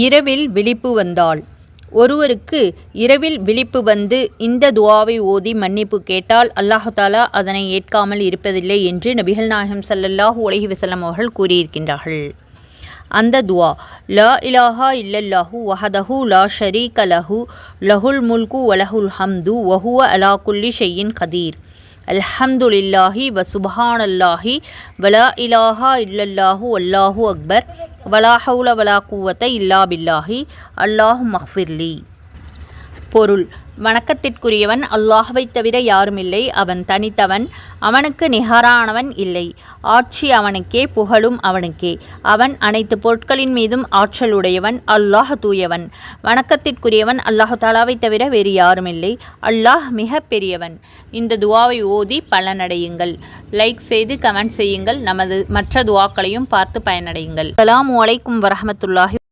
இரவில் விழிப்பு வந்தால் ஒருவருக்கு இரவில் விழிப்பு வந்து இந்த துவாவை ஓதி மன்னிப்பு கேட்டால் அல்லாஹாலா அதனை ஏற்காமல் இருப்பதில்லை என்று நபிகள் நாயகம் ஸல்லல்லாஹு உலகி வசலம் அவர்கள் கூறியிருக்கின்றார்கள். அந்த துவா லா இலாஹா இல்லல்லாஹு வஹதஹு லா ஷரீக லஹு லஹுல் முல்கு வலஹுல் ஹம்து வஹுவ அலா குல்லி ஷெய்யின் கதீர். அல்ஹம்துலில்லாஹி வ சுப்ஹானல்லாஹி வலா இலாஹா இல்லல்லாஹு அல்லாஹு அக்பர் வலா ஹவுல வலா குவத்த இல்லா பில்லாஹி அல்லாஹு மஹ்ஃபிர்லி பொருள். வணக்கத்திற்குரியவன் அல்லாஹவை தவிர யாருமில்லை. அவன் தனித்தவன். அவனுக்கு நிகரானவன் இல்லை. ஆட்சி அவனுக்கே புகழும் அவனுக்கே. அவன் அனைத்து பொருட்களின் மீதும் ஆற்றல் உடையவன் அல்லாஹ் தூயவன். வணக்கத்திற்குரியவன் அல்லாஹு தாலாவைத் தவிர வேறு யாருமில்லை. அல்லாஹ் மிக பெரியவன். இந்த துவாவை ஓதி பலனடையுங்கள். லைக் செய்து கமெண்ட் செய்யுங்கள். நமது மற்ற துவாக்களையும் பார்த்து பயனடையுங்கள். அலாம் வலைக்கும் வரஹமத்துல்லாஹி